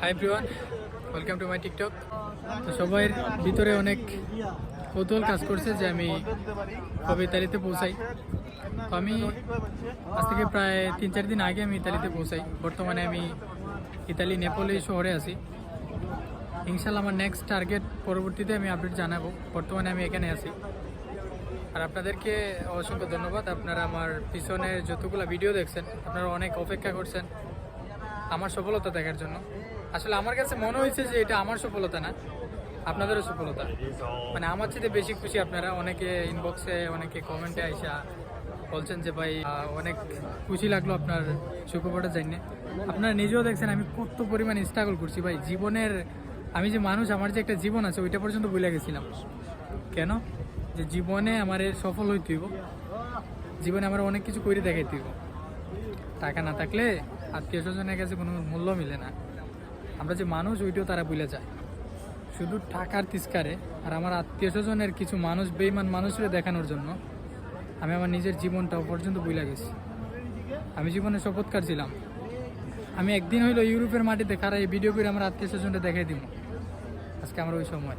Hi everyone welcome to my TikTok তো সবাই ভিতরে অনেক কৌতূহল কাজ করছে যে আমি কবে ইতালিতে পৌঁছাই। তো আমি আজ থেকে প্রায় তিন চার দিন আগে আমি ইতালিতে পৌঁছাই। বর্তমানে আমি ইতালি নেপোলি শহরে আছি। ইনশাল্লাহ আমার নেক্সট টার্গেট পরবর্তীতে আমি আপডেট জানাব। বর্তমানে আমি এখানে আছি। আর আপনাদেরকে অসংখ্য ধন্যবাদ। আপনারা আমার পিছনে যতগুলো ভিডিও দেখছেন, আপনারা অনেক অপেক্ষা করছেন আমার সফলতা দেখার জন্য। আসলে আমার কাছে মনে হয়েছে যে এটা আমার সফলতা না, আপনাদেরও সফলতা। মানে আমার চেয়ে বেশি খুশি আপনারা, অনেকে ইনবক্সে অনেকে কমেন্টে আইসা বলছেন যে ভাই অনেক খুশি লাগল আপনার সুখবরটা জানিয়ে। আপনারা নিজেও দেখছেন, আমি কত পরিমাণ স্ট্রাগল করছি। ভাই, জীবনের, আমি যে মানুষ, আমার যে একটা জীবন আছে, ওইটা পর্যন্ত ভুলে গেছিলাম। কেন? যে জীবনে আমার সফল হইতে হইব। জীবনে আমার অনেক কিছু করে দেখাইতে হইব। টাকা না থাকলে আত্মীয় স্বজনের কাছে কোনো মূল্য মিলে না। আমরা যে মানুষ, ওইটাও তারা ভুলে যায়। শুধু টাকার তিস্কারে আর আমার আত্মীয় স্বজনের কিছু মানুষ বেইমান মানুষরা দেখানোর জন্য আমি আমার নিজের জীবনটাও পর্যন্ত ভুলে গেছি। আমি জীবনে শপথকার ছিলাম। আমি একদিন হইল ইউরোপের মাটিতে খারা এই ভিডিও করে আমার আত্মীয় স্বজনটা দেখাই দিব আজকে আমার ওই সময়।